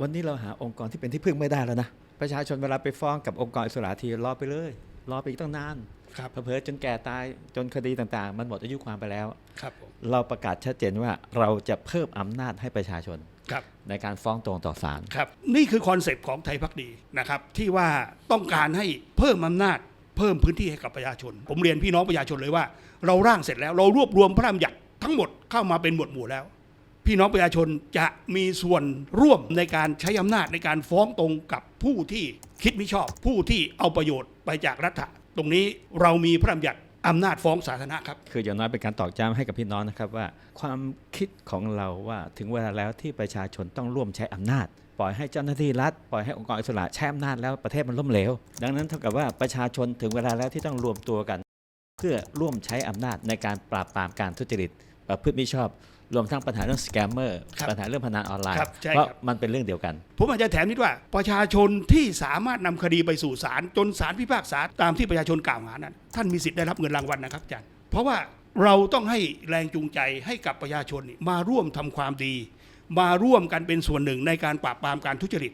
วันนี้เราหาองค์กรที่เป็นที่พึ่งไม่ได้แล้วนะ ประชาชนเวลาไปฟ้องกับองค์กรอิสระทีรอไปเลย รอไปอีกตั้งนานครับเผลอๆจนแก่ตายจนคดีต่างๆ มันหมดอายุความไปแล้วครับผมเราประกาศชัดเจนว่าเราจะเพิ่มอำนาจให้ประชาชนครับในการฟ้องตรงต่อศาลครับ นี่คือคอนเซปต์ของไทยพักดีนะครับ ที่ว่าต้องการให้เพิ่มอำนาจเพิ่มพื้นที่ให้กับประชาชน ผมเรียนพี่น้องประชาชนเลยว่า เราร่างเสร็จแล้วเรารวบรวมพระราชบัญญัติทั้งหมดเข้ามาเป็นหมวดหมู่แล้ว พี่น้องประชาชนจะมีส่วนร่วมในการใช้อำนาจในการฟ้องตรงกับผู้ที่คิดไม่ชอบ ผู้ที่เอาประโยชน์ไปจากรัฐะตรงนี้เรามีพระราชบัญญัติอำนาจฟ้องสาธารณะครับ คืออย่างน้อยเป็นการตอกย้ำให้กับพี่น้องนะครับว่า ความคิดของเราว่าถึงเวลาแล้วที่ประชาชนต้องร่วมใช้อำนาจ ปล่อยให้เจ้าหน้าที่รัฐ ปล่อยให้องค์กรอิสระใช้อำนาจแล้วประเทศมันล้มเหลว ดังนั้นเท่ากับว่าประชาชนถึงเวลาแล้วที่ต้องรวมตัวกัน เพื่อร่วมใช้อำนาจในการปราบปรามการทุจริต ประพฤติมิชอบ รวมทั้งปัญหาเรื่องสแกมเมอร์ครับปัญหาเรื่องพนันออนไลน์ครับใช่เพราะครับ มันเป็นเรื่องเดียวกัน ผมอาจจะแถมนิดว่าประชาชนที่สามารถนำคดีไปสู่ศาลจนศาลพิพากษาตามที่ประชาชนกล่าวหานั้นท่านมีสิทธิ์ได้รับเงินรางวัลนะครับอาจารย์เพราะว่าเราต้องให้แรงจูงใจให้กับประชาชนนี่มาร่วมทำความดี มาร่วมกันเป็นส่วนหนึ่งในการปราบปรามการทุจริต